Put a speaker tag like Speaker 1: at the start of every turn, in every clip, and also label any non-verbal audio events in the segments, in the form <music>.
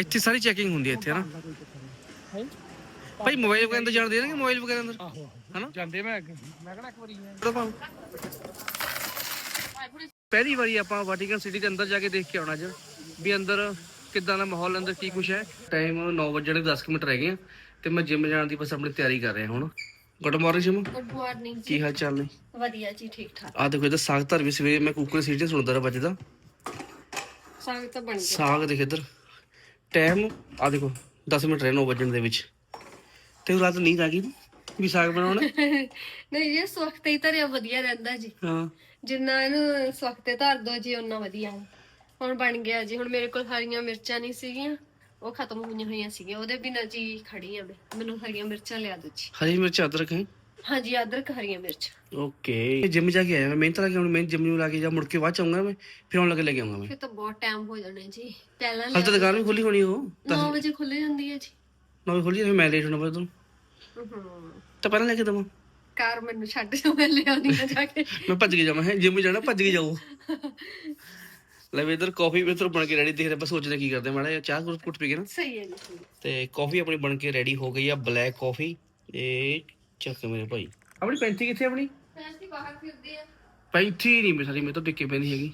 Speaker 1: ਇੱਥੇ ਸਾਰੀ ਚੈਕਿੰਗ ਹੁੰਦੀ ਹੈ ਇੱਥੇ ਨਾ ਭਾਈ ਮੋਬਾਈਲ ਵਗੈਰਾ ਅੰਦਰ ਜਾਣ ਦੇ ਨਾ ਮੋਬਾਈਲ ਵਗੈਰਾ ਅੰਦਰ?
Speaker 2: ਆਹੋ
Speaker 1: ਹਨਾ?
Speaker 2: ਜਾਂਦੇ ਮੈਂ ਮੈਂ ਕਿਹੜਾ ਇੱਕ ਵਾਰੀ
Speaker 1: ਪਹਿਲੀ ਵਾਰੀ ਆਪਾਂ ਵਾਟੀਕਨ ਸਿਟੀ ਦੇ ਅੰਦਰ ਜਾ ਕੇ ਦੇਖ ਕੇ ਆਉਣਾ ਅੱਜ ਵੀ ਅੰਦਰ ਕਿੱਦਾਂ ਦਾ ਮਾਹੌਲ ਅੰਦਰ ਕੀ ਕੁਛ ਹੈ। ਟਾਈਮ 9 ਵਜੇ ਦੇ 10 ਕੁ ਮਿੰਟ ਰਹਿ ਗਏ ਆ। ਤੇ ਮੈਂ ਜਿਮ ਜਾਣ ਦੀ ਬਸ ਆਪਣੀ ਤਿਆਰੀ ਕਰ ਰਿਹਾ ਹੁਣ। Good morning
Speaker 3: Jim good morning
Speaker 1: ਕੀ ਹਾਲ ਚਾਲ ਨੇ?
Speaker 3: ਵਧੀਆ ਜੀ ਠੀਕ ਠਾਕ।
Speaker 1: ਆ ਦੇਖੋ ਇਹਦਾ ਸਾਗ ਧਰ ਵੀ ਸਵੇਰੇ ਮੈਂ ਕੁੱਕਰ ਸੀਟੀ ਸੁਣਦਾ ਰਿਹਾ ਵੱਜਦਾ
Speaker 3: ਸਾਗ ਤਾਂ ਬਣ ਗਿਆ।
Speaker 1: ਸਾਗ ਦੇਖ ਇੱਧਰ। ਟਾਈਮ ਆ ਦੇਖੋ 10 ਮਿੰਟ ਰਹਿ 9 ਵਜਣ ਦੇ ਵਿੱਚ। ਤੇ ਉਹ ਰਾਤ ਨੀਂਦ ਆ ਗਈ ਵੀ ਸਾਗ ਬਣਾਉਣਾ। <laughs>
Speaker 3: ਨਹੀਂ ਜੀ ਸਵਖਤ ਹੀ ਧਰਿਆ ਵਧੀਆ ਰਹਿੰਦਾ ਜੀ।
Speaker 1: ਹਾਂ।
Speaker 3: ਜਿੰਨਾ ਇਹਨੂੰ ਸਵਖਤੇ ਧਰ ਦੋ ਜੀ ਉਨਾ ਵਧੀਆ। ਹੁਣ ਬਣ ਗਿਆ ਜੀ ਹੁਣ ਮੇਰੇ ਕੋਲ ਹਰੀਆਂ ਮਿਰਚਾਂ ਨਹੀਂ ਸੀਗੀਆਂ। ਉਹ ਖਤਮ ਹੋਈਆਂ ਹੋਈਆਂ ਸੀਗੀਆਂ ਉਹਦੇ ਬਿਨਾਂ ਜੀ ਖੜੀ ਆ ਮੈਂ। ਮੈਨੂੰ ਹਰੀਆਂ ਮਿਰਚਾਂ ਲਿਆ ਦਿਓ ਜੀ।
Speaker 1: ਹਰੀ ਮਿਰਚ ਅਦਰਕ ਹੈ।
Speaker 3: ਹਾਂਜੀ ਅਦਰਕ ਹਰੀਆਂ ਮਿਰਚ।
Speaker 1: ਓਕੇ। ਜਿਮ ਜਾ ਕੇ ਆਇਆ ਮੈਂ ਮਿਹਨਤ ਲਾ ਕੇ ਹੁਣ ਮੈਂ ਜਿਮ ਨੂੰ ਲਾ ਕੇ ਜਾ ਮੁੜ ਕੇ ਬਾਅਦ ਚ ਆਉਂਗਾ ਮੈਂ ਫਿਰ ਆਉਣ ਲੱਗੇ ਲੈ ਕੇ ਆਉਂਗਾ ਮੈਂ।
Speaker 3: ਫਿਰ ਤਾਂ ਬਹੁਤ ਟਾਈਮ ਹੋ ਜਾਣਾ ਜੀ। ਪਹਿਲਾਂ
Speaker 1: ਹਾਲੇ ਤਾਂ ਦੁਕਾਨ ਵੀ ਖੁੱਲੀ ਹੋਣੀ ਉਹ
Speaker 3: 9 ਵਜੇ ਖੁੱਲ ਜਾਂਦੀ ਹੈ ਜੀ।
Speaker 1: ਨਵੇਂ ਖੁੱਲੀ ਜਾਣੀ ਮੈਂ ਲੇਟ ਹੋਣਾ ਪਏ ਤੂੰ
Speaker 3: ਹੂੰ
Speaker 1: ਤਾਂ ਪਹਿਲਾਂ ਲੈ ਕੇ ਦਵਾਂ।
Speaker 3: ਕਾਰ ਮੈਨੂੰ ਛੱਡ ਜਾ ਮੈਂ ਲਿਆਉਣੀ ਆ ਜਾ ਕੇ।
Speaker 1: ਮੈਂ ਭੱਜ ਕੇ ਜਾਵਾਂ ਹੈ ਜਿਮ ਜਾਣਾ ਭੱਜ ਕੇ ਜਾਊ। ਲੈ ਵੀ ਇਧਰ ਕਾਫੀ ਵੀ ਇੱਧਰ ਬਣ ਕੇ ਰੈਡੀ ਦੇਖ ਰਿਹਾ ਬਸ ਸੋਚਦੇ ਕੀ ਕਰਦੇ ਮਾੜਾ ਜਿਹਾ ਚਾਹ ਕੁੱਟ ਪੀ ਕੇ ਨਾ।
Speaker 3: ਸਹੀ ਹੈ ਜੀ
Speaker 1: ਤੇ ਕਾਫੀ ਆਪਣੀ ਬਣ ਕੇ ਰੈਡੀ ਹੋ ਗਈ ਆ ਬਲੈਕ ਕਾਫੀ ਇਹ ਚੱਕ ਮੇਰੇ ਭਾਈ। ਆਪਣੀ ਪੈਂਤੀ ਕਿੱਥੇ ਆਪਣੀ?
Speaker 3: ਅਸੀਂ ਬਾਹਰ ਫਿਰਦੇ ਆ।
Speaker 1: ਪੈਂਤੀ ਨਹੀਂ ਮੇਰੀ ਮੇਰੇ ਤੋਂ ਟਿੱਕੇ ਪੈਂਦੀ ਹੈਗੀ।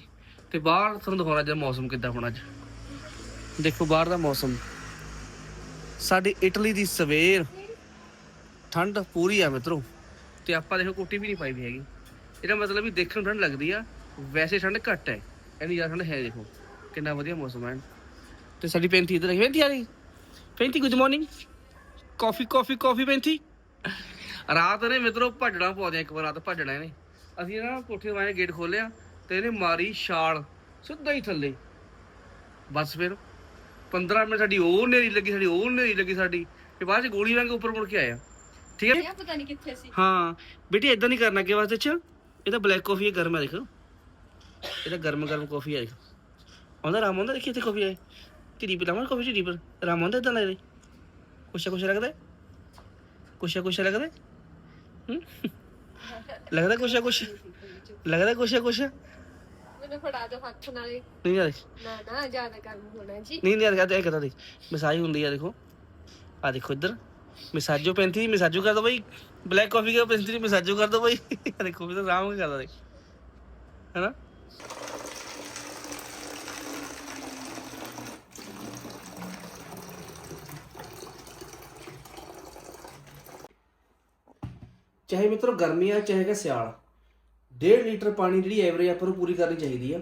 Speaker 1: ਤੇ ਬਾਹਰ ਤੁਹਾਨੂੰ ਦਿਖਾਉਣਾ ਅੱਜ ਮੌਸਮ ਕਿੱਦਾਂ ਹੋਣਾ ਅੱਜ। ਦੇਖੋ ਬਾਹਰ ਦਾ ਮੌਸਮ। ਸਾਡੀ ਇਟਲੀ ਦੀ ਸਵੇਰ। ਠੰਡ ਪੂਰੀ ਆ ਮਿੱਤਰੋ। ਤੇ ਆਪਾਂ ਦੇਖੋ ਕੋਟੀ ਵੀ ਨਹੀਂ ਪਾਈ ਵੀ ਹੈਗੀ। ਇਹਦਾ ਮਤਲਬ ਵੀ ਦੇਖਣ ਨੂੰ ਠੰਡ ਲੱਗਦੀ ਆ ਵੈਸੇ ਠੰਡ ਘੱਟ ਹੈ। ਇੰਨੀ ਜ਼ਿਆਦਾ ਠੰਡ ਹੈ ਦੇਖੋ। ਕਿੰਨਾ ਵਧੀਆ ਮੌਸਮ ਹੈ ਤੇ ਸਾਡੀ ਪੈਂਤੀ ਇੱਧਰ ਹੈ ਪੈਂਤੀ ਆ ਰਹੀ ਪੈਂਤੀ ਗੁੱਡ ਮਾਰਨਿੰਗ ਕਾਫੀ ਕਾਫੀ ਕਾਫੀ ਪੈਂਤੀ। ਰਾਤ ਨੇ ਮਿੱਤਰੋ ਭੱਜਣਾ ਪਾਉਂਦੇ ਇੱਕ ਵਾਰ ਰਾਤ ਭੱਜਣਾ ਇਹਨੇ। ਅਸੀਂ ਨਾ ਕੋਠੇ ਵਾਲੇ ਗੇਟ ਖੋਲਿਆ ਤੇ ਇਹਨੇ ਮਾਰੀ ਛਾਲ ਸਿੱਧਾ ਹੀ ਥੱਲੇ। ਬਸ ਫਿਰ 15 ਮਿੰਟ ਸਾਡੀ ਉਹ ਨੇਰੀ ਲੱਗੀ ਸਾਡੀ ਉਹ ਨੇਰੀ ਲੱਗੀ ਸਾਡੀ ਤੇ ਬਾਅਦ ਚ ਗੋਲੀ ਵਾਂਗ ਉੱਪਰ ਮੁੜ ਕੇ ਆਇਆ। ਠੀਕ ਹੈ
Speaker 3: ਪਤਾ ਨਹੀਂ ਕਿੱਥੇ ਸੀ।
Speaker 1: ਹਾਂ ਬੇਟੀ ਇਦਾਂ ਨਹੀਂ ਕਰਨਾ ਕਿ ਵਾਸਤੇ ਚ। ਇਹ ਤਾਂ ਬਲੈਕ ਕਾਫੀ ਹੈ ਗਰਮ ਹੈ ਦੇਖੋ। ਇਹ ਤਾਂ ਗਰਮ ਗਰਮ ਕਾਫੀ ਹੈ ਦੇਖੋ। ਆਉਂਦਾ ਰਾਮ ਆਉਂਦਾ ਦੇਖੀ ਇੱਥੇ ਕਾਫੀ ਹੈ ਢੀਰੀ ਪਿਲਾਵਾਂ ਕਾਫੀ ਪਰ ਰਾਮ ਆਉਂਦਾ ਇਦਾਂ ਲੱਗਦਾ। ਕੁਛ ਕੁਛ ਲੱਗਦਾ ਕੁਛ ਕੁਛ ਲੱਗਦਾ ਹੂੰ? ਲੱਗਦਾ ਕੁਛ ਕੁਛ? ਲੱਗਦਾ ਕੁਛ ਕੁਛ?
Speaker 3: ਮੈਨੂੰ ਫੜਾ ਦਿਓ ਹੱਥ ਨਾਲੇ
Speaker 1: ਨਹੀਂ ਯਾਰ।
Speaker 3: ਨਾ ਨਾ ਜ਼ਿਆਦਾ ਕੰਮ ਹੋਣਾ ਜੀ।
Speaker 1: ਨਹੀਂ ਨਹੀਂ ਯਾਰ ਇਹ ਕਹਤਾ ਦੇਖ? ਮਿਸਾਈ ਹੁੰਦੀ ਆ ਦੇਖੋ। ਆ ਦੇਖੋ ਇੱਧਰ। ਮਿਸਾਜੋ ਪੈਂਤੀ ਮਿਸਾਜੋ ਕਰ ਦੋ ਬਈ। ਬਲੈਕ ਕਾਫੀ का ਪੈਂਤੀ ਮਿਸਾਜੋ ਕਰ ਦੋ ਬਈ। ਆ ਦੇਖੋ ਵੀ ਤਾਂ ਆਰਾਮ ਨਾਲ ਕਰਦਾ ਦੇਖ। ਹੈਨਾ? ਚਾਹੇ ਮਿੱਤਰੋ ਗਰਮੀ ਆ ਚਾਹੇ ਕਿ ਸਿਆਲ। 1.5 ਲੀਟਰ ਪਾਣੀ ਜਿਹੜੀ ਐਵਰੇਜ ਆਪਾਂ ਨੂੰ ਪੂਰੀ ਕਰਨੀ ਚਾਹੀਦੀ ਆ।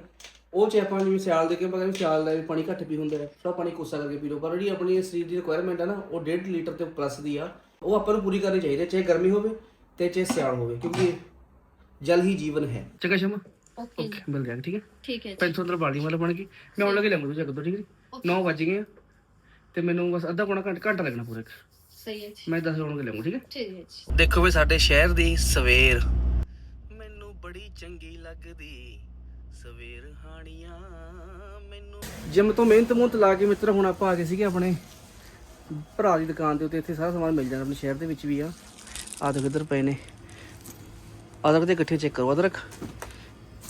Speaker 1: ਉਹ ਚ ਆਪਾਂ ਜਿਵੇਂ ਸਿਆਲ ਦੇ ਕੇ ਆਪਾਂ ਕਹਿੰਦੇ ਸਿਆਲ ਦਾ ਵੀ ਪਾਣੀ ਘੱਟ ਪੀ ਹੁੰਦਾ ਹੈ ਥੋੜਾ ਪਾਣੀ ਕੋਸਾ ਕਰਕੇ ਪੀ ਲਓ। ਪਰ ਜਿਹੜੀ ਆਪਣੀ ਸਰੀਰ ਦੀ ਰਿਕੁਆਇਰਮੈਂਟ ਆ ਨਾ ਉਹ 1.5 ਲੀਟਰ ਤੇ ਪਲੱਸ ਦੀ ਆ। ਉਹ ਆਪਾਂ ਨੂੰ ਪੂਰੀ ਕਰਨੀ ਚਾਹੀਦੀ ਹੈ ਚਾਹੇ ਗਰਮੀ ਹੋਵੇ ਤੇ ਚਾਹੇ ਸਿਆਲ ਹੋਵੇ ਕਿਉਂਕਿ ਜਲ ਹੀ ਜੀਵਨ ਹੈ। ਚੰਗਾ ਸ਼ਮਾ।
Speaker 3: ਓਕੇ
Speaker 1: ਮਿਲ ਜਾਏਗਾ ਠੀਕ ਹੈ?
Speaker 3: ਠੀਕ ਹੈ
Speaker 1: ਪੈਂਥੋਂ ਅੰਦਰ ਬਾਲਟੀ ਵਾਲਾ ਬਣ ਗਈ। ਮੈਂ ਆਉਣ ਲੱਗੇ ਲੈਂਗਾ ਤੁਸੀਂ ਜਗਦੋ ਠੀਕ ਹੈ 9 ਵਜ ਗਏ ਆ। ਤੇ ਮੈਨੂੰ ਬਸ ਅੱਧਾ ਪੌਣਾ ਘੰਟਾ ਘੰਟਾ ਲੱਗਣਾ ਪੂਰਾ ਇੱਕ।
Speaker 3: ਸਹੀ ਹੈ ਜੀ।
Speaker 1: ਮੈਂ 10 ਆਉਣ ਲੱਗੇ ਲੈਂਗਾ ਠੀਕ ਹੈ?
Speaker 3: ਠੀਕ ਹੈ ਜੀ।
Speaker 1: ਦੇਖੋ ਵੀ ਸਾਡੇ ਸ਼ਹਿਰ ਦੀ ਸਵੇਰ। ਮੈਨੂੰ ਬੜੀ ਚੰਗੀ ਲੱਗਦੀ ਸਵੇਰ ਹਾਣੀਆਂ ਮੈਨੂੰ ਜਿਮ ਤੋਂ ਮਿਹਨਤ ਮੁਹਨਤ ਲਾ ਕੇ ਮਿੱਤਰ ਹੁਣ ਆਪਾਂ ਆ ਗਏ ਸੀਗੇ ਆਪਣੇ ਭਰਾ ਦੀ ਦੁਕਾਨ ਦੇ ਉੱਤੇ। ਇੱਥੇ ਸਾਰਾ ਸਮਾਨ ਮਿਲ ਜਾਂਦਾ ਆਪਣੇ ਸ਼ਹਿਰ ਦੇ ਵਿੱਚ ਵੀ ਆ। ਆ ਦੇਖੋ ਇੱਧਰ ਪਏ ਨੇ। ਅਦਰਕ ਦੇ ਇਕੱਠੇ ਚੈੱਕ ਕਰੋ ਅਦਰਕ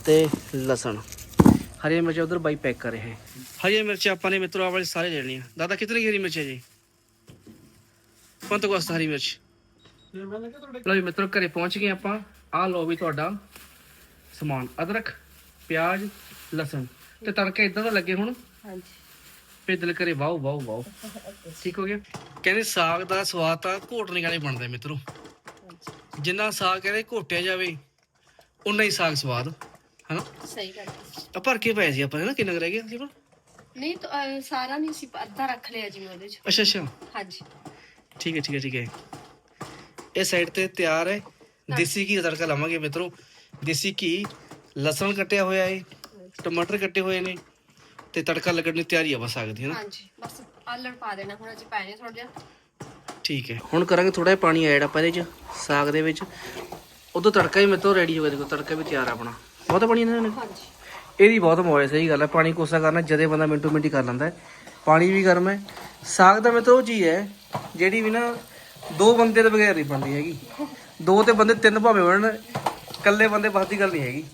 Speaker 1: ਤੇ ਲਸਣ। ਹਰੀ ਮਿਰਚ ਉਧਰ ਬਾਈ ਪੈਕ ਕਰ ਰਹੇ ਹੈ। ਹਰੀ ਮਿਰਚ ਆਪਾਂ ਨੇ ਮਿੱਤਰੋ ਆ ਵਾਲੇ ਸਾਰੇ ਲੈ ਲੈਣੀਆਂ ਦਾਦਾ ਕਿਤਨੀ ਹਰੀ ਮਿਰਚ ਹੈ ਜੀ? ਕੁੰਤ ਕੋਸਤ ਹਰੀ ਮਿਰਚ। ਲਓ ਜੀ ਮਿੱਤਰੋ ਘਰੇ ਪਹੁੰਚ ਗਏ ਆਪਾਂ। ਆਹ ਲਓ ਵੀ ਤੁਹਾਡਾ ਸਮਾਨ ਅਦਰਕ ਪਿਆਜ਼ ਲਸਣ। ਤੇ ਤੜਕਾ ਇਦਾਂ ਦਾ ਲੱਗੇ ਹੁਣ।
Speaker 3: ਹਾਂਜੀ।
Speaker 1: ਫੇ ਦਿਲ ਕਰੇ ਵਾਓ ਵਾਓ ਵਾਓ। ਠੀਕ ਹੋ ਗਿਆ? ਕਹਿੰਦੇ ਸਾਗ ਦਾ ਸਵਾਦ ਤਾਂ ਘੋਟਣੇ ਵਾਲੇ ਬਣਦਾ ਮਿੱਤਰੋ। ਜਿੰਨਾ ਸਾਗ ਕਹਿੰਦੇ ਘੋਟਿਆ ਜਾਵੇ ਉਨਾ ਹੀ ਸਾਗ ਸਵਾਦ ਹਨਾ?
Speaker 3: ਸਹੀ ਗੱਲ।
Speaker 1: ਆ ਭਰ ਕੇ ਪਏ ਸੀ ਆਪਾਂ ਹਨਾ? ਕਿੰਨਾ ਰਹਿ ਗਿਆ ਸੀ
Speaker 3: ਨਹੀਂ ਤਾਂ ਸਾਰਾ ਨਹੀਂ ਸੀ ਅੱਧਾ ਰੱਖ ਲਿਆ ਜੀ ਮੈਂ ਉਹਦੇ ਚ।
Speaker 1: ਅੱਛਾ ਅੱਛਾ।
Speaker 3: ਹਾਂਜੀ।
Speaker 1: ਠੀਕ ਹੈ ਠੀਕ ਹੈ ਠੀਕ ਹੈ। ਇਹ ਸਾਈਡ ਤੇ ਤਿਆਰ ਹੈ। ਦੇਸੀ ਘੀ ਦਾ ਤੜਕਾ ਲਾਵਾਂਗੇ ਮਿੱਤਰੋ। ਦੇਸੀ ਘੀ ਲਸਣ ਕੱਟਿਆ ਹੋਇਆ ਹੈ ਟਮਾਟਰ ਕੱਟੇ ਹੋਏ ਨੇ ਤੇ ਤੜਕਾ ਲੱਗਣ ਦੀ ਤਿਆਰੀ ਆ ਬਸ ਸਾਗ ਦੀ ਹੈ ਨਾ।
Speaker 3: ਹਾਂਜੀ ਬਸ ਆਲਣ ਪਾ ਦੇਣਾ ਹੁਣ ਅਸੀਂ ਪਾਣੇ ਥੋੜਾ ਜਿਹਾ।
Speaker 1: ਠੀਕ ਹੈ। ਹੁਣ ਕਰਾਂਗੇ ਥੋੜਾ ਜਿਹਾ ਪਾਣੀ ਐਡ ਆਪਾਂ ਇਹਦੇ ਚ ਸਾਗ ਦੇ ਵਿੱਚ। ਉਦੋਂ ਤੜਕਾ ਹੀ ਮੇਤੋਂ ਰੈਡੀ ਹੋ ਗਿਆ ਦੇਖੋ ਤੜਕਾ ਵੀ ਤਿਆਰ ਆ ਆਪਣਾ। ਬਹੁਤਾ ਪਾਣੀ ਇਹਨਾਂ ਨੇ
Speaker 3: ਹਾਂਜੀ।
Speaker 1: ਇਹਦੀ ਬਹੁਤ ਮੌਜ ਸਹੀ ਗੱਲ ਹੈ। ਪਾਣੀ ਕੋਸਾ ਕਰਨਾ ਜਦੇ ਬੰਦਾ ਮਿੰਟੋ ਮਿੰਟੀ ਕਰ ਲੈਂਦਾ ਹੈ। ਪਾਣੀ ਵੀ ਗਰਮ ਹੈ। ਸਾਗ ਦਾ ਮੇਤੋਂ ਉਹ ਚੀਜ਼ ਹੈ ਜਿਹੜੀ ਵੀ ਨਾ ਦੋ ਬੰਦੇ ਦੇ ਬਗੈਰ ਨਹੀਂ ਬਣਦੀ ਹੈਗੀ। ਦੋ ਤੇ ਬੰਦੇ ਤਿੰਨ ਭਾਵੇਂ ਬਣਨ ਇਕੱਲੇ ਬੰਦੇ ਬਸ ਦੀ ਗੱਲ ਨਹੀਂ ਹੈਗੀ।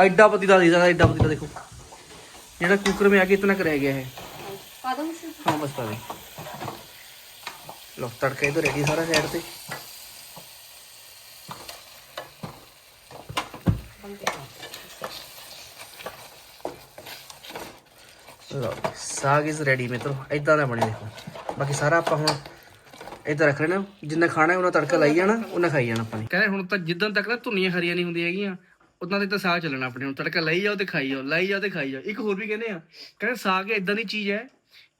Speaker 1: ਐਡਾ ਪਤੀਲਾ ਦੀਦਾ ਐਡਾ ਪਤੀਲਾ ਦੇਖੋ। ਜਿਹੜਾ ਕੁੱਕਰ ਮੇ ਆ ਕੇ ਇਤਨਾ ਕਰ ਰਹਿ ਗਿਆ ਹੈ।
Speaker 3: ਪਾ
Speaker 1: ਹਾਂ ਬਸ ਪਾ ਦੇ। ਲੋ ਤੜਕਾ ਇਧਰ ਰੈਡੀ ਸਾਰਾ ਸਾਈਡ ਤੇ। ਲਓ ਸਾਗ ਇਜ਼ ਰੈਡੀ ਮਿੱਤਰੋ ਇਦਾਂ ਦਾ ਬਣੇ ਦੇਖੋ। ਬਾਕੀ ਸਾਰਾ ਆਪਾਂ ਹੁਣ ਇਧਰ ਰੱਖ ਲੈਣਾ, ਜਿੰਨਾ ਖਾਣਾ ਹੈ ਉਹਨਾਂ ਤੜਕਾ ਲਾਈ ਜਾਣਾ, ਉਹਨਾਂ ਖਾਈ ਜਾਣਾ ਆਪਾਂ ਨੇ। ਕਹਿੰਦੇ ਹੁਣ ਤਾਂ ਜਿੱਦਾਂ ਤੱਕ ਨਾ ਧੁੰਨੀਆਂ ਹਰੀਆਂ ਨਹੀਂ ਹੁੰਦੀਆਂ ਹੈਗੀਆਂ ਉਦਾਂ ਦੇ ਤਾਂ ਸਾਗ ਚੱਲਣਾ ਆਪਣੇ ਹੁਣ, ਤੜਕਾ ਲਾਈ ਜਾਓ ਤੇ ਖਾਈ ਜਾਓ, ਲਾਈ ਜਾਓ ਤੇ ਖਾਈ ਜਾਓ। ਇੱਕ ਹੋਰ ਵੀ ਕਹਿੰਦੇ ਆ, ਕਹਿੰਦੇ ਸਾਗ ਇਦਾਂ ਦੀ ਚੀਜ਼ ਹੈ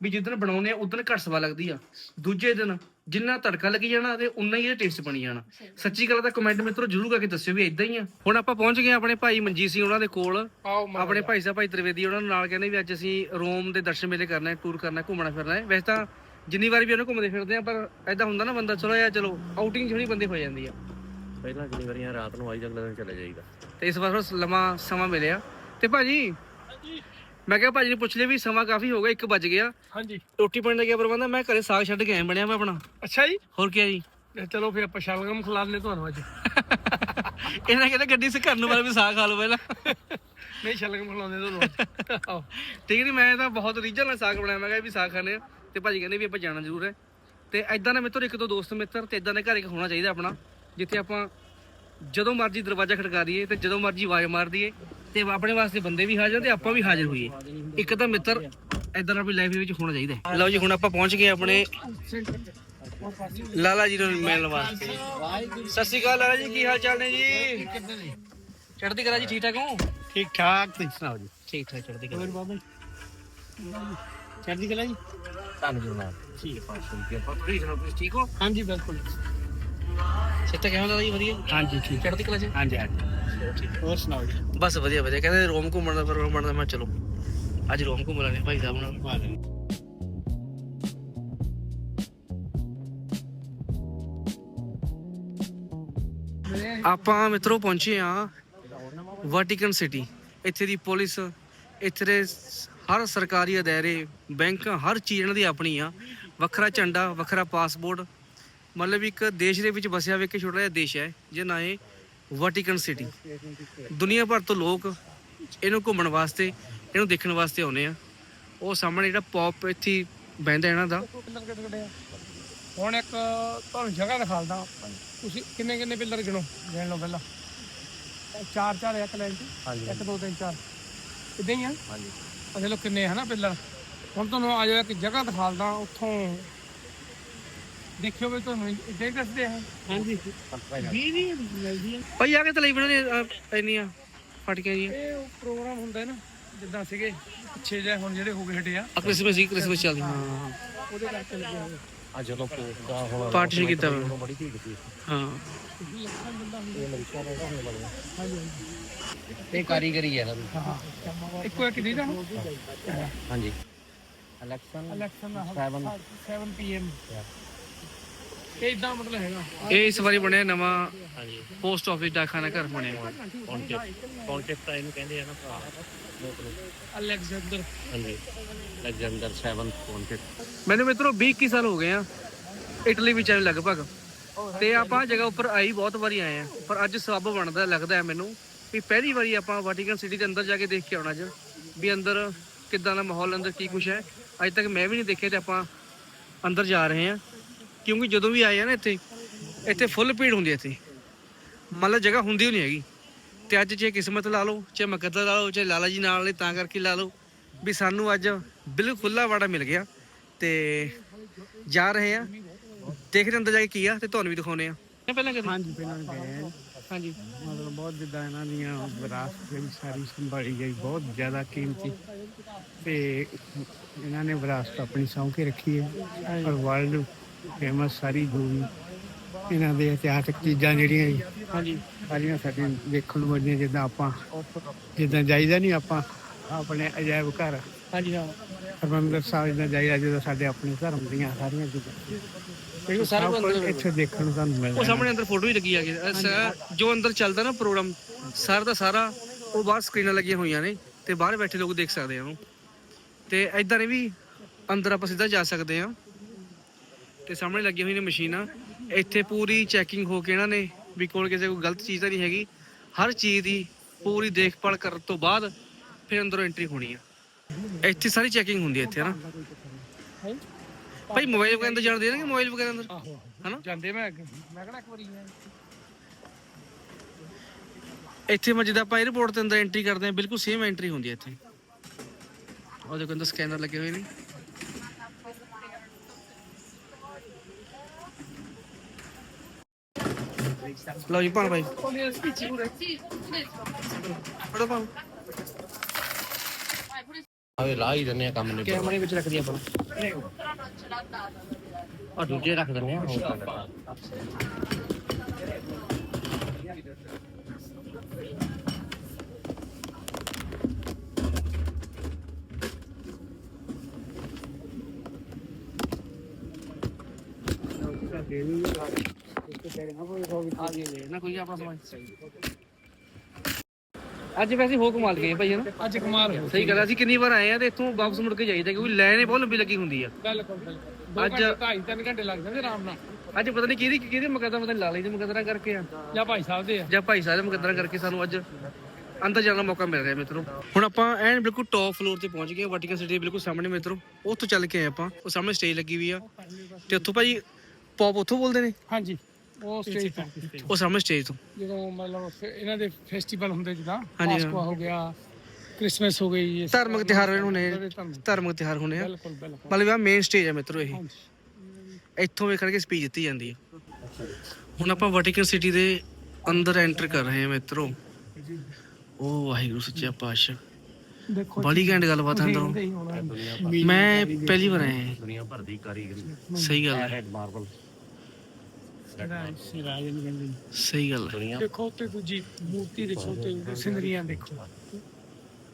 Speaker 1: ਵੀ ਜਿੱਦਣ ਬਣਾਉਂਦੇ ਆ, ਉਦੋਂ ਘੱਟ ਸਵਾ ਲੱਗਦੀ ਆ। ਦੂਜੇ ਦਿਨ ਜਿੰਨਾ ਤੜਕਾ ਲੱਗੀ ਜਾਣਾ ਤੇ ਉਨਾ ਹੀ ਇਹ ਟੇਸਟ ਬਣੀ ਜਾਣਾ। ਸੱਚੀ ਗੱਲ ਦਾ ਕਮੈਂਟ ਮਿੱਤਰੋ ਜਰੂਰ ਕਰਕੇ ਦੱਸਿਓ ਵੀ ਇਦਾਂ ਹੀ ਆ। ਹੁਣ ਆਪਾਂ ਪਹੁੰਚ ਗਏ ਆਪਣੇ ਭਾਈ ਮਨਜੀਤ ਸਿੰਘ ਉਹਨਾਂ ਦੇ ਕੋਲ।
Speaker 2: ਆਓ
Speaker 1: ਆਪਣੇ ਭਾਈ ਸਾਹਿਬ ਭਾਈ ਤ੍ਰਿਵੇਦੀ ਉਹਨਾਂ ਨਾਲ ਕਹਿੰਦੇ ਵੀ ਅੱਜ ਅਸੀਂ ਰੋਮ ਦੇ ਦਰਸ਼ਨ ਮੇਲੇ ਕਰਨਾ ਹੈ ਟੂਰ ਕਰਨਾ ਹੈ ਘੁੰਮਣਾ ਫਿਰਨਾ ਹੈ। ਵੈਸੇ ਤਾਂ ਜਿੰਨੀ ਵਾਰੀ ਵੀ ਉਹਨੂੰ ਘੁੰਮਦੇ ਫਿਰਦੇ ਆ ਪਰ ਐਦਾਂ ਹੁੰਦਾ ਨਾ ਬੰਦਾ ਚਲੋ ਯਾਰ ਚਲੋ ਆਊਟਿੰਗ ਥੋੜੀ ਬੰਦੇ ਹੋ ਜਾਂਦੀ ਆ।
Speaker 4: ਪਹਿਲਾਂ ਕਿੰਨੀ ਵਾਰੀਆਂ ਰਾਤ ਨੂੰ ਆਈ ਜੰਗਲਾਂ ਨੂੰ ਚਲੇ ਜਾਈਦਾ।
Speaker 1: ਤੇ ਇਸ ਵਾਰ ਥੋੜਾ ਲੰਮਾ ਸਮਾਂ ਮਿਲਿਆ। ਤੇ ਭਾਜੀ ਮੈਂ ਕਿਹਾ ਭਾਜੀ ਨੂੰ ਪੁੱਛ ਲਿਆ ਵੀ ਸਮਾਂ ਕਾਫੀ ਹੋ ਗਿਆ 1 ਵੱਜ ਗਿਆ।
Speaker 2: ਹਾਂਜੀ।
Speaker 1: ਰੋਟੀ ਪਾਣੀ ਦਾ ਕੀ ਪ੍ਰਬੰਧ ਹੈ ਮੈਂ ਘਰੇ ਸਾਗ ਛੱਡ ਕੇ ਆਇਆ ਬਣਿਆ ਮੈਂ ਆਪਣਾ।
Speaker 2: ਅੱਛਾ ਜੀ।
Speaker 1: ਹੋਰ ਕੀ ਜੀ?
Speaker 2: ਤੇ ਚਲੋ ਫਿਰ ਆਪਾਂ ਸ਼ਲਗਮ ਖਿਲਾ ਦਿੰਦੇ ਤੁਹਾਨੂੰ ਅੱਜ।
Speaker 1: ਇਹਨਾਂ ਕਹਿੰਦਾ ਗੱਡੀ ਸੇ ਘਰ ਨੂੰ ਵਾਲੇ ਵੀ ਸਾਗ ਖਾ ਲਓ ਪਹਿਲਾਂ।
Speaker 2: ਨਹੀਂ ਸ਼ਲਗਮ ਖਿਲਾਉਂਦੇ ਤੁਹਾਨੂੰ
Speaker 1: ਠੀਕ ਨਹੀਂ ਮੈਂ ਤਾਂ ਬਹੁਤ ਰੀਝਾਂ ਨਾਲ ਸਾਗ ਬਣਾਇਆ ਮੈਂ ਕਿਹਾ ਵੀ ਸਾਗ ਖਾਣੇ ਤੇ ਭਾਜੀ ਕਹਿੰਦੇ ਵੀ ਆਪਾਂ ਜਾਣਾ ਜ਼ਰੂਰ ਹੈ। ਤੇ ਐਦਾਂ ਦੇ ਮਿੱਤਰ ਇੱਕ ਦੋ ਦੋਸਤ ਮਿੱਤਰ ਤੇ ਐਦਾਂ ਦੇ ਘਰ ਇੱਕ ਹੋਣਾ ਚਾਹੀਦਾ ਆਪਣਾ ਜਿੱਥੇ ਆਪਾਂ ਜਦੋਂ ਮਰਜ਼ੀ ਦਰਵਾਜ਼ਾ ਖੜਕਾ ਦਈਏ ਤੇ ਜਦੋਂ ਮਰਜ਼ੀ ਆਵਾਜ਼ ਮਾਰ ਦਈਏ। ਤੇ ਆਪਣੇ ਵਾਸਤੇ ਬੰਦੇ ਵੀ ਹਾਜ਼ਰ ਤੇ ਆਪਾਂ ਵੀ ਹਾਜ਼ਰ ਹੋਈਏ। ਇੱਕ ਤਾਂ ਮਿੱਤਰ ਐਦਾਂ ਦਾ ਵੀ ਲਾਈਫ ਵਿੱਚ ਹੋਣਾ ਚਾਹੀਦਾ ਹੈ। ਲਓ ਜੀ ਹੁਣ ਆਪਾਂ ਪਹੁੰਚ ਗਏ ਆਪਣੇ ਲਾਲਾ ਜੀ ਨੂੰ ਮਿਲਣ ਵਾਸਤੇ। ਸਤਿ ਸ਼੍ਰੀ ਅਕਾਲ ਲਾਲਾ ਜੀ ਕੀ ਹਾਲ ਚਾਲ ਨੇ ਜੀ? ਚੜ੍ਹਦੀ ਕਲਾ ਜੀ ਠੀਕ ਠਾਕ ਹੋ?
Speaker 2: ਠੀਕ ਠਾਕ ਤੁਸੀਂ ਸੁਣਾਓ ਜੀ?
Speaker 1: ਠੀਕ ਠਾਕ ਚੜ੍ਹਦੀ ਕਲਾ।
Speaker 2: ਬਾਬਾ ਚੜ੍ਹਦੀ ਕਲਾ ਜੀ?
Speaker 4: ਤੁਹਾਨੂੰ ਜੁਨਾ
Speaker 1: ਠੀਕ। ਠੀਕ ਹੋ?
Speaker 2: ਹਾਂਜੀ ਬਿਲਕੁਲ।
Speaker 1: ਸਿੱਟਾ ਕਿਵੇਂ ਦਾ ਜੀ ਵਧੀਆ।
Speaker 2: ਹਾਂਜੀ ਠੀਕ।
Speaker 1: ਚੜ੍ਹਦੀ ਕਲਾ ਚ
Speaker 2: ਹਾਂਜੀ ਹਾਂਜੀ। ਹੋਰ ਸੁਣਾਓ ਜੀ?
Speaker 1: ਬਸ ਵਧੀਆ ਵਧੀਆ। ਕਹਿੰਦੇ ਰੋਮ ਘੁੰਮਣ ਦਾ ਪ੍ਰੋਗਰਾਮ ਬਣਦਾ ਮੈਂ ਚਲੋ ਅੱਜ ਰੋਮ ਘੁੰਮ ਲੈਣੇ ਭਾਈ ਸਾਹਿਬ ਨਾਲ। ਆਪਾਂ ਮਿੱਤਰੋ ਪਹੁੰਚੇ ਆ ਵਾਟਿਕਨ ਸਿਟੀ ਇੱਥੇ ਦੀ ਪੁਲਿਸ ਇੱਥੇ ਦੇ ਹਰ ਸਰਕਾਰੀ ਅਦਾਰੇ ਬੈਂਕ ਹਰ ਚੀਜ਼ ਇਹਨਾਂ ਦੀ ਆਪਣੀ ਆ। ਵੱਖਰਾ ਝੰਡਾ ਵੱਖਰਾ ਪਾਸਪੋਰਟ ਮਤਲਬ ਇੱਕ ਦੇਸ਼ ਦੇ ਵਿੱਚ ਵਸਿਆ ਹੋਇਆ ਇੱਕ ਛੋਟਾ ਜਿਹਾ ਦੇਸ਼ ਹੈ ਜਿਹਦਾ ਨਾਂ ਹੈ ਵਾਟਿਕਨ ਸਿਟੀ ਦੁਨੀਆ ਭਰ ਤੋਂ ਲੋਕ ਇਹਨੂੰ ਘੁੰਮਣ ਵਾਸਤੇ ਇਹਨੂੰ ਦੇਖਣ ਵਾਸਤੇ ਆਉਂਦੇ ਆ। ਉਹ ਸਾਹਮਣੇ ਜਿਹੜਾ ਪੌਪ ਇੱਥੇ ਬਹਿੰਦਾ ਇਹਨਾਂ ਦਾ।
Speaker 2: ਹੁਣ ਇੱਕ ਤੁਹਾਨੂੰ ਜਗ੍ਹਾ ਦਿਖਾਲਦਾ ਤੁਸੀਂ ਕਿੰਨੇ ਕਿੰਨੇ ਪਿੱਲਰ ਗਿਣੋ? ਗਿਣ ਲਓ ਪਹਿਲਾਂ। ਚਾਰ ਚਾਰ ਇੱਕ ਲਾਈਨ 'ਚ। ਇੱਕ ਦੋ ਤਿੰਨ ਚਾਰ। ਇਦਾਂ ਹੀ ਆ?
Speaker 4: ਹਾਂਜੀ।
Speaker 2: ਅਜੇ ਲੋ ਕਿੰਨੇ ਹਨਾ ਪਿੱਲਰ। ਹੁਣ ਤੁਹਾਨੂੰ ਆ ਜਾਓ ਇੱਕ ਜਗ੍ਹਾ ਦਿਖਾਲਦਾ ਉੱਥੋਂ ਦੇਖਿਓ ਵੀ ਤੁਹਾਨੂੰ ਇੱਦਾਂ ਹੀ ਦੱਸਦੇ ਆ। ਹਾਂਜੀ। 20 ਦੀ ਮਿਲਦੀ ਆ।
Speaker 1: ਭਾਈ ਆ ਕੇ ਤਲਾਈ ਬਣਾਉਣੇ ਇੰਨੀਆਂ ਫਟਕੀਆਂ ਜੀ
Speaker 2: ਇਹ ਪ੍ਰੋਗਰਾਮ ਹੁੰਦਾ ਨਾ ਜਿੱਦਾਂ ਸੀਗੇ ਪਿੱਛੇ ਜੇ ਹੁਣ ਜਿਹੜੇ ਹੋ ਗਏ ਹਟੇ ਆ।
Speaker 1: ਕ੍ਰਿਸਮਸ ਹੀ ਕ੍ਰਿਸਮਸ ਚੱਲਦੀ। ਹਾਂ
Speaker 2: ਉਹਦੇ ਕਰਕੇ ਲੱਗਿਆ
Speaker 4: ਆ ਜਦੋਂ ਦਾ ਹੁਣ
Speaker 1: ਪਾਰਟੀਸ਼ਨ ਕੀਤਾ।
Speaker 4: ਬੜੀ ਭੀੜ ਸੀ।
Speaker 1: ਹਾਂ।
Speaker 4: ਇਹ ਕਾਰੀਗਰੀ ਹੈ ਨਾ
Speaker 2: ਹਾਂ ਇੱਕੋ ਇੱਕ ਨਹੀਂ ਤਾਂ
Speaker 4: ਹਾਂਜੀ। ਇਲੈਕਸ਼ਨ
Speaker 2: ਇਲੈਕਸ਼ਨ ਦਾ
Speaker 4: 7
Speaker 2: 7 ਪੀਐਮ ਇਹ ਇਦਾਂ ਮਤਲਬ ਹੈਗਾ।
Speaker 1: ਇਹ ਇਸ ਵਾਰੀ ਬਣਿਆ ਨਵਾਂ
Speaker 4: ਹਾਂਜੀ
Speaker 1: ਪੋਸਟ ਆਫਿਸ ਡਾਕਖਾਨਾ ਘਰ ਬਣਿਆ
Speaker 4: ਕੌਨਸੈਪਟ ਕੌਨਸੈਪਟ ਤਾਂ ਇਹਨੂੰ ਕਹਿੰਦੇ ਆ ਨਾ ਭਰਾ। ਲੋਕ ਲੋਕ।
Speaker 2: ਅਲੈਗਜ਼ੈਂਡਰ।
Speaker 4: ਹਾਂਜੀ। ਅਲੈਗਜ਼ੈਂਡਰ 7 ਕੌਨਸੈਪਟ
Speaker 1: ਮੈਨੂੰ ਮਿੱਤਰੋ 20 21 ਸਾਲ ਹੋ ਗਏ ਆ ਇਟਲੀ ਵਿੱਚ ਆਏ ਲਗਭਗ। ਤੇ ਆਪਾਂ ਜਗ੍ਹਾ ਉੱਪਰ ਆਈ ਬਹੁਤ ਵਾਰੀ ਆਏ ਆ। ਪਰ ਅੱਜ ਸਬਬ ਬਣਦਾ ਲੱਗਦਾ ਹੈ ਮੈਨੂੰ ਵੀ ਪਹਿਲੀ ਵਾਰੀ ਆਪਾਂ ਵਾਟਿਕਨ ਸਿਟੀ ਦੇ ਅੰਦਰ ਜਾ ਕੇ ਦੇਖ ਕੇ ਆਉਣਾ ਅੱਜ ਵੀ ਅੰਦਰ ਕਿੱਦਾਂ ਦਾ ਮਾਹੌਲ ਅੰਦਰ ਕੀ ਕੁਝ ਹੈ। ਅੱਜ ਤੱਕ ਮੈਂ ਵੀ ਨਹੀਂ ਦੇਖਿਆ ਤੇ ਆਪਾਂ ਅੰਦਰ ਜਾ ਰਹੇ ਆ ਕਿਉਂਕਿ ਜਦੋਂ ਵੀ ਆਏ ਆ ਨਾ ਇੱਥੇ ਇੱਥੇ ਫੁੱਲ ਭੀੜ ਹੁੰਦੀ ਹੈ ਇੱਥੇ। ਮਤਲਬ ਜਗ੍ਹਾ ਹੁੰਦੀ ਹੀ ਨਹੀਂ ਹੈਗੀ। ਤੇ ਅੱਜ ਜੇ ਕਿਸਮਤ ਲਾ ਲਓ ਚਾਹੇ ਮੁਕੱਦਰ ਲਾ ਲਓ ਚਾਹੇ ਲਾਲਾ ਜੀ ਨਾਲ ਨੇ ਤਾਂ ਕਰਕੇ ਲਾ ਲਓ ਵੀ ਸਾਨੂੰ ਅੱਜ ਬਿਲਕੁਲ ਖੁੱਲਾ ਵਾੜਾ ਮਿਲ ਗਿਆ। ਤੇ ਜਾ ਰਹੇ ਆ। ਦੇਖਦੇ ਅੰਦਰ ਜਾ ਕੇ ਕੀ ਆ ਤੇ ਤੁਹਾਨੂੰ ਵੀ ਦਿਖਾਉਨੇ ਆ ਪਹਿਲਾਂ ਕਦੇ?
Speaker 2: ਹਾਂਜੀ ਪਹਿਲਾਂ ਗਏ।
Speaker 1: ਹਾਂਜੀ।
Speaker 2: ਮਤਲਬ ਬਹੁਤ ਜਿੱਦਾਂ ਇਹਨਾਂ ਦੀਆਂ ਵਿਰਾਸਤ ਜਿਹੜੀ ਸਾਰੀ ਸੰਭਾਲੀ ਗਈ ਬਹੁਤ ਜ਼ਿਆਦਾ ਕੀਮਤੀ। ਤੇ ਇਹਨਾਂ ਨੇ ਵਿਰਾਸਤ ਆਪਣੀ ਸਾਂਭ ਕੇ ਰੱਖੀ ਹੈ ਔਰ ਵਰਲਡ ਫੇਮਸ ਸਾਰੀ ਗੋਵੀ ਇਹਨਾਂ ਦੇ ਇਤਿਹਾਸਕ ਚੀਜ਼ਾਂ ਜਿਹੜੀਆਂ ਜੀ,
Speaker 1: ਹਾਂਜੀ।
Speaker 2: ਸਾਰੀਆਂ ਸਾਡੇ ਦੇਖਣ ਨੂੰ ਮਿਲਦੀਆਂ ਜਿੱਦਾਂ ਆਪਾਂ ਜਿੱਦਾਂ ਜਾਈਦਾ ਨਹੀਂ ਆਪਾਂ ਆਪਣੇ ਅਜਾਇਬ ਘਰ।
Speaker 1: ਹਾਂਜੀ ਹਾਂ।
Speaker 2: ਹਰਮੰਦਰ ਸਾਹਿਬ ਜਿੱਦਾਂ ਜਾਈਦਾ ਜਦੋਂ ਸਾਡੇ ਆਪਣੇ ਧਰਮ ਦੀਆਂ ਸਾਰੀਆਂ ਚੀਜ਼ਾਂ।
Speaker 1: ਉਹ ਸਾਰਾ ਕੁਝ ਅੰਦਰ
Speaker 2: ਇੱਥੇ ਦੇਖਣ ਨੂੰ ਤੁਹਾਨੂੰ
Speaker 1: ਉਹ
Speaker 2: ਮਿਲਦਾ
Speaker 1: ਸਾਹਮਣੇ ਅੰਦਰ ਫੋਟੋ ਵੀ ਲੱਗੀ ਆ ਗਈ ਜੋ ਅੰਦਰ ਚੱਲਦਾ ਨਾ ਪ੍ਰੋਗਰਾਮ ਸਾਰਾ ਦਾ ਸਾਰਾ ਉਹ ਬਾਹਰ ਸਕਰੀਨਾਂ ਲੱਗੀਆਂ ਹੋਈਆਂ ਨੇ ਤੇ ਬਾਹਰ ਬੈਠੇ ਲੋਕ ਦੇਖ ਸਕਦੇ ਆ ਉਹਨੂੰ। ਤੇ ਐਦਾਂ ਨੇ ਵੀ ਅੰਦਰ ਆਪਾਂ ਸਿੱਧਾ ਜਾ ਸਕਦੇ ਆ। ਤੇ ਸਾਹਮਣੇ ਲੱਗੀਆਂ ਹੋਈਆਂ ਨੇ ਮਸ਼ੀਨਾਂ। ਇੱਥੇ ਪੂਰੀ ਚੈਕਿੰਗ ਹੋ ਕੇ ਇਹਨਾਂ ਨੇ ਵੀ ਕੋਲ ਕਿਸੇ ਕੋਈ ਗਲਤ ਚੀਜ਼ ਤਾਂ ਨਹੀਂ ਹੈਗੀ। ਹਰ ਚੀਜ਼ ਦੀ ਪੂਰੀ ਦੇਖਭਾਲ ਕਰਨ ਤੋਂ ਬਾਅਦ ਫਿਰ ਅੰਦਰੋਂ ਐਂਟਰੀ ਹੋਣੀ ਆ। ਇੱਥੇ ਸਾਰੀ ਚੈਕਿੰਗ ਹੁੰਦੀ ਹੈ ਇੱਥੇ ਹਨਾ? ਭਾਈ ਮੋਬਾਈਲ ਵਗੈਰਾ ਅੰਦਰ ਜਾਣ ਦੇ ਨਾ ਮੋਬਾਈਲ ਵਗੈਰਾ ਅੰਦਰ? ਹਨਾ?
Speaker 2: ਜਾਂਦੇ ਮੈਂ। ਮੈਂ ਕਿਹੜਾ ਇੱਕ ਵਾਰੀ
Speaker 1: ਇੱਥੇ ਮੈਂ ਜਿੱਦਾਂ ਆਪਾਂ 에어ਪੋਰਟ ਤੇ ਅੰਦਰ ਐਂਟਰੀ ਕਰਦੇ ਹਾਂ ਬਿਲਕੁਲ ਸੇਮ ਐਂਟਰੀ ਹੁੰਦੀ ਹੈ ਇੱਥੇ। ਉਹ ਦੇਖੋ ਅੰਦਰ ਸਕੈਨਰ ਲੱਗੇ ਹੋਏ ਨੇ। ਲਓ ਜੀ ਭਾਣ ਭਾਈ ਫੜੋ ਭਾਣ
Speaker 4: ਆਵੇ ਲਾ ਹੀ ਦਿੰਨੇ ਆ ਕੰਮ ਨੇ
Speaker 1: ਕੈਮਰੇ ਵਿੱਚ ਰੱਖ ਦਿਆ ਆਪਾਂ
Speaker 4: ਆ ਦੂਜੇ ਰੱਖ ਦਿੰਨੇ ਆ ਹੋਰ ਕੰਮ
Speaker 1: ਅੱਜ ਵੈਸੇ ਹੋ ਕਮਾਲ ਗਏ ਭਾਈ ਨਾ?
Speaker 2: ਅੱਜ ਕਮਾਲ ਹੋ
Speaker 1: ਸਹੀ ਗੱਲ ਅਸੀਂ ਕਿੰਨੀ ਵਾਰ ਆਏ ਆ ਤੇ ਇੱਥੋਂ ਵਾਪਸ ਮੁੜ ਕੇ ਜਾਈਦਾ ਕਿਉਂਕਿ ਲਾਈਨ ਬਹੁਤ ਲੰਬੀ ਲੱਗੀ ਹੁੰਦੀ ਆ।
Speaker 2: ਬਿਲਕੁਲ ਬਿਲਕੁਲ।
Speaker 1: ਅੱਜ-
Speaker 2: ਅੱਜ 2.5 3 ਘੰਟੇ ਲੱਗ ਜਾਂਦੇ ਆਰਾਮ ਨਾਲ।
Speaker 1: ਅੱਜ ਪਤਾ ਨਹੀਂ ਕਿਹਦੀ ਕਿਹਦੇ ਮੁਕੱਦਮਾ ਪਤਾ ਨੀ ਲਾ ਲਈ ਦੇ ਮੁਕੱਦਮਾ ਕਰਕੇ ਆ।
Speaker 2: ਜਾਂ ਭਾਈ ਸਾਹਿਬ ਦੇ ਆ।
Speaker 1: ਜਾਂ ਭਾਈ ਸਾਹਿਬ ਦੇ ਮੁਕੱਦਮਾ ਕਰਕੇ ਸਾਨੂੰ ਅੱਜ ਅੰਦਰ ਜਾਣ ਦਾ ਮੌਕਾ ਮਿਲ ਰਿਹਾ ਮਿੱਤਰੋ। ਹੁਣ ਆਪਾਂ ਐਨ ਬਿਲਕੁਲ ਟੌਪ ਫਲੋਰ ਤੇ ਪਹੁੰਚ ਗਏ ਵਾਟਿਕਨ ਸਿਟੀ ਬਿਲਕੁਲ ਸਾਹਮਣੇ ਮਿੱਤਰੋ। ਉੱਥੋਂ ਚੱਲ ਕੇ ਆਏ ਆਪਾਂ ਉਹ ਸਾਹਮਣੇ ਸਟੇਜ ਲੱਗੀ ਹੋਈ ਆ। ਤੇ ਉੱਥੋਂ ਭਾਈ ਪੌਪ ਉੱਥੋਂ ਬੋਲਦੇ ਨੇ?
Speaker 2: ਹਾਂਜੀ। ਉਹ ਸਟੇਜ ਤੋਂ।
Speaker 1: ਉਹ ਸਾਹਮਣੇ ਸਟੇਜ ਤੋਂ।
Speaker 2: ਜਦੋਂ ਮਤਲਬ ਇਹਨਾਂ ਦੇ ਫੈਸਟੀਵਲ ਹੁੰਦੇ ਜਿੱਦਾਂ
Speaker 1: ਹਾਂਜੀ, ਹਾਂ।
Speaker 2: ਪਾਸਕਾ ਹੋ ਗਿਆ ਕ੍ਰਿਸਮਸ ਹੋ ਗਈ ਇਹ
Speaker 1: ਧਾਰਮਿਕ ਤਿਉਹਾਰ ਹੋਣੇ
Speaker 2: ਸਾਰੇ ਧਰਮ।
Speaker 1: ਧਾਰਮਿਕ ਤਿਉਹਾਰ ਹੋਣੇ ਆ।
Speaker 2: ਬਿਲਕੁਲ ਬਿਲਕੁਲ।
Speaker 1: ਮਤਲਬ ਆ ਮੇਨ ਸਟੇਜ ਆ ਮਿੱਤਰੋ ਇਹ।
Speaker 2: ਹਾਂਜੀ।
Speaker 1: ਇੱਥੋਂ ਵੇਖ ਕੇ ਸਪੀਚ ਦਿੱਤੀ ਜਾਂਦੀ ਹੈ ਹੁਣ ਆਪਾਂ ਵਾਟਿਕਨ ਸਿਟੀ ਦੇ ਅੰਦਰ ਐਂਟਰ ਕਰ ਰਹੇ ਹਾਂ ਮਿੱਤਰੋ। ਉਹ ਵਾਹਿਗੁਰੂ ਸੱਚਾ ਪਾਤਸ਼ਾਹ।
Speaker 2: ਦੇਖੋ
Speaker 1: ਬੜੀ ਘੈਂਟ ਗੱਲਬਾਤ ਹੈ ਅੰਦਰੋਂ। ਮੈਂ ਪਹਿਲੀ ਵਾਰ ਆਇਆ।
Speaker 4: ਦੁਨੀਆ ਭਰ ਦੀ ਕਾਰੀਗਰੀ
Speaker 1: ਸਹੀ ਗੱਲ ਹੈ।
Speaker 4: ਰੈਡ ਮਾਰਬਲ
Speaker 2: ਨੂੰ ਨੇ।
Speaker 1: ਸਹੀ ਗੱਲ ਹੈ।
Speaker 4: ਦੁਨੀਆ।
Speaker 2: ਦੇਖੋ ਤੇ ਦੂਜੀ ਮੂਰਤੀ ਦੇਖੋ ਤੇ ਸਿੰਦਰੀਆਂ ਦੇਖੋ।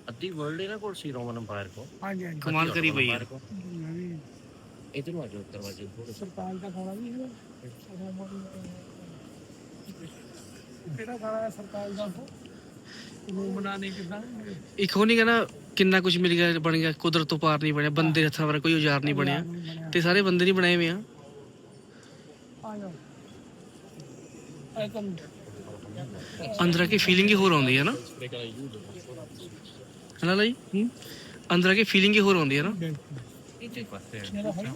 Speaker 4: ਅੱਧੀ ਵਰਲਡ ਇਹਨਾਂ ਕੋਲ ਸੀ ਰੋਮਨ ਅੰਪਾਇਰ ਕੋ
Speaker 2: ਹਾਂਜੀ ਹਾਂਜੀ।
Speaker 1: ਕਮਾਲ ਕਰੀ ਪਈ ਹੈ।
Speaker 4: ਇਧਰ ਨੂੰ ਆ ਜਾਓ ਦਰਵਾਜ਼ੇ ਕੋਲ
Speaker 2: ਸਰਤਾਜ ਦਾ ਖਾਣਾ ਵੀ ਹੈ ਕਿਹੜਾ ਖਾਣਾ ਹੈ ਸਰਤਾਜ ਦਾ? ਉਹ ਬਣਾਣੇ ਕਿਦਾਂ?
Speaker 1: ਇੱਕ ਹੋ ਨਹੀਂ ਕਹਿੰਦਾ ਕਿੰਨਾ ਕੁਝ ਮਿਲ ਗਿਆ ਬਣ ਗਿਆ ਕੁਦਰਤ ਤੋਂ ਪਾਰ ਨਹੀਂ ਬਣਿਆ ਬੰਦੇ ਹੱਥਾਂ ਵਰ ਕੋਈ ਔਜ਼ਾਰ ਨਹੀਂ ਬਣਿਆ। ਤੇ ਸਾਰੇ ਬੰਦੇ ਨਹੀਂ ਬਣਾਏ ਹੋਏ ਆ।
Speaker 2: ਆ
Speaker 1: ਅੰਦਰ ਆ ਕੇ ਫੀਲਿੰਗ ਹੀ ਹੋਰ ਆਉਂਦੀ ਹੈ ਨਾ ਹਨਾ ਲਈ ਅੰਦਰ ਆ ਕੇ ਫੀਲਿੰਗ ਹੀ ਹੋਰ ਆਉਂਦੀ ਹੈ ਨਾ